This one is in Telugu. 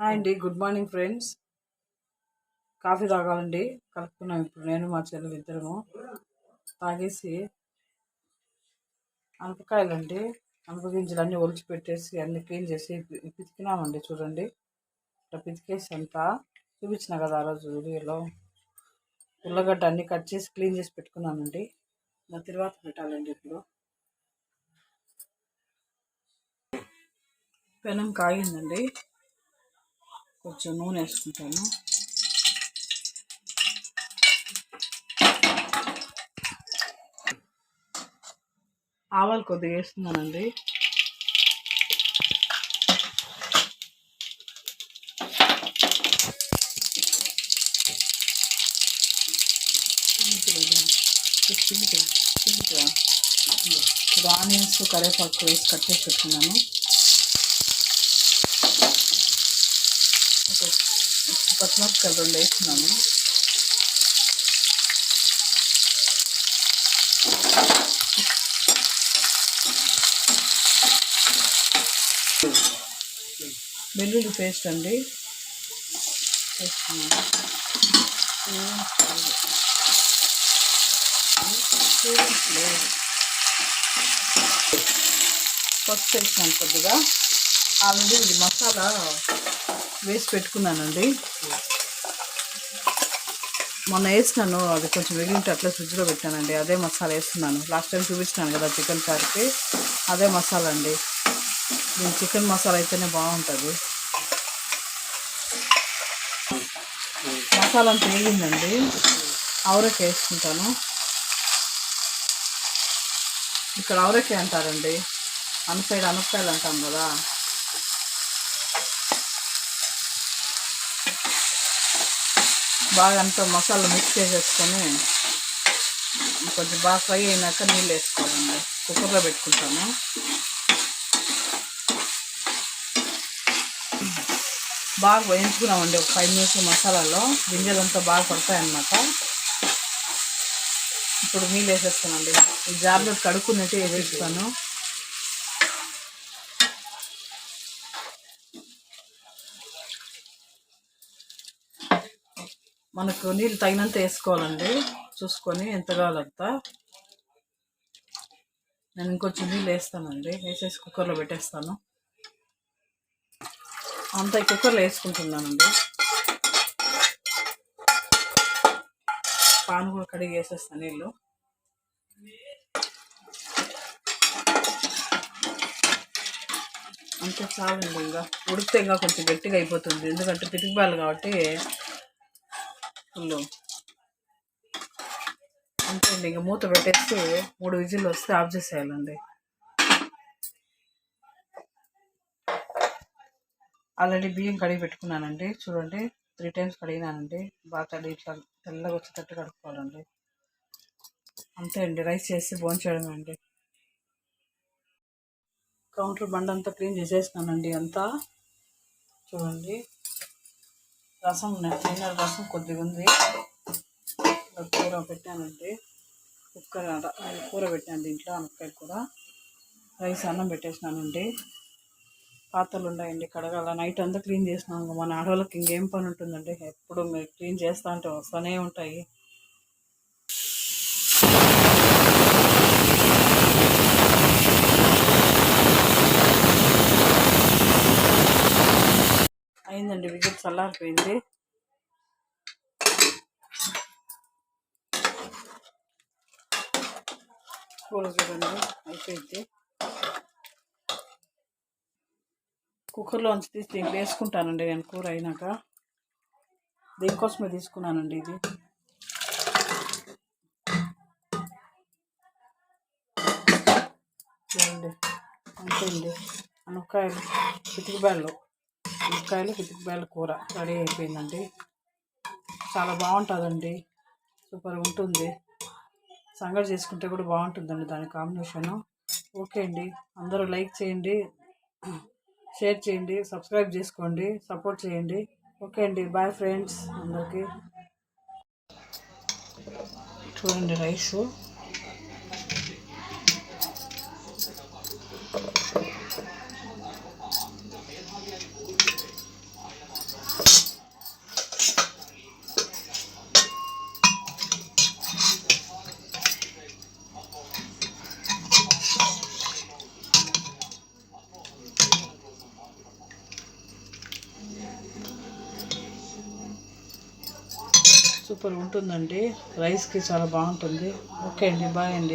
హాయ్ అండి గుడ్ మార్నింగ్ ఫ్రెండ్స్ కాఫీ తాగాలండి కలుపుకున్నాం ఇప్పుడు. నేను మా చెల్లెలు ఇద్దరము తాగేసి అనపకాయలండి అనప గింజలు అన్నీ ఒలిచి పెట్టేసి అన్ని క్లీన్ చేసి పితికినామండి చూడండి. ఇట్లా పితికేసి అంతా చూపించిన కదా ఆ రోజు వీడియోలో. ఉల్లగడ్డ అన్నీ కట్ చేసి క్లీన్ చేసి పెట్టుకున్నానండి. నా తర్వాత పెట్టాలండి ఇప్పుడు. పెనం కాగిందండి. కొంచెం నూనె వేసుకుంటాను ఆవాలు కొద్దిగా వేస్తున్నానండి ఇప్పుడు ఆనియన్స్ కరివేపాకు వేసి కట్ చేసి పెట్టుకున్నాను ఒక పచ్చిమిరపకాయలు రెండు వేస్తున్నాను. వెల్లుల్లి పేస్ట్ అండి. వేస్తున్నాను పసుపు వేసినాను కొద్దిగా. ఆల్రెడీ ఇది మసాలా వేసి పెట్టుకున్నానండి. మొన్న వేసినాను అది కొంచెం మిగిలింటే అట్లా ఫ్రిడ్జ్లో పెట్టానండి. అదే మసాలా వేస్తున్నాను. లాస్ట్ టైం చూపించినాను కదా చికెన్ కర్రీకి అదే మసాలా అండి. దీని చికెన్ మసాలా అయితేనే బాగుంటుంది. మసాలా అంత వేగిందండి. ఆవరకాయ వేసుకుంటాను. ఇక్కడ ఆవరకాయ అంటారండి. అన్న సైడ్ అనపకాయలు అంటాం కదా. బాగా అంతా మసాలా మిక్స్ చేసేసుకొని కొంచెం బాగా ఫ్రై అయినాక నీళ్ళు వేసుకోవాలండి. కుక్కర్లో పెట్టుకుంటాను. బాగా వేయించుకున్నామండి ఒక ఫైవ్ మినిట్స్ మసాలాలో. గింజలంతా బాగా పడతాయన్నమాట. ఇప్పుడు నీళ్ళు వేసేస్తానండి. ఈ జాబ్లో కడుక్కున్నట్టు వేసేస్తాను. మనకు నీళ్ళు తగినంత వేసుకోవాలండి. చూసుకొని ఎంత కావాలంత. నేను ఇంకొంచెం నీళ్ళు వేస్తానండి. వేసేసి కుక్కర్లో పెట్టేస్తాను. అంత ఈ కుక్కర్లో వేసుకుంటున్నానండి. పాన్ కూడా కడిగి వేసేస్తాను నీళ్ళు. అంతే చాలండి ఇంకా. ఉడికితే ఇంకా కొంచెం గట్టిగా అయిపోతుంది. ఎందుకంటే పితికిపాలు కాబట్టి ఫుల్ అంతే అండి ఇంకా మూత పెట్టేసి మూడు విజిల్ వస్తే ఆఫ్ చేసేయాలండి. ఆల్రెడీ బియ్యం కడిగి పెట్టుకున్నానండి. చూడండి త్రీ టైమ్స్ కడిగినానండి. బాగా కడిగి ఇట్లా తెల్లగా వచ్చేటట్టు కడుక్కోవాలండి. అంతే అండి రైస్ చేసి భోంచేయడం అండి. కౌంటర్ బండ్ అంతా క్లీన్ చేసేసినానండి అంతా. చూడండి. రసం ఫైనల్ రసం కొద్దిగా ఉంది. ఇలా కూర పెట్టానండి. కుక్కర్ కూర పెట్టాను దీంట్లో అనపకాయ కూర రైస్ అన్నం పెట్టేసినానండి. పాత్రలు ఉన్నాయండి కడగాల. నైట్ అంతా క్లీన్ చేసినాను మన ఆడవాళ్ళకి ఇంకేం పని ఉంటుందండి? ఎప్పుడు మీరు క్లీన్ చేస్తా అంటే వస్తూనే ఉంటాయి. అయిందండి విజిల్ చల్లారిపోయింది. కూర చూడండి అయిపోయింది. కుక్కర్లోంచి తీసి దీంట్లో వేసుకుంటానండి నేను కూర అయినాక. దీనికోసమే తీసుకున్నానండి ఇది. చూడండి అంతే అండి అనపకాయలు పితికిబాయలు అనపకాయలు పితికిబాయల కూర రెడీ అయిపోయిందండి. చాలా బాగుంటుందండి. సూపర్ ఉంటుంది. సంగటి చేసుకుంటే కూడా బాగుంటుందండి దాని కాంబినేషను. ఓకే అండి. అందరూ లైక్ చేయండి. షేర్ చేయండి. సబ్స్క్రైబ్ చేసుకోండి. సపోర్ట్ చేయండి. ఓకే అండి. బాయ్ ఫ్రెండ్స్ అందరికీ. చూడండి రైసు. సూపర్ ఉంటుందండి. రైస్కి చాలా బాగుంటుంది. ఓకే అండి బాయ్ అండి.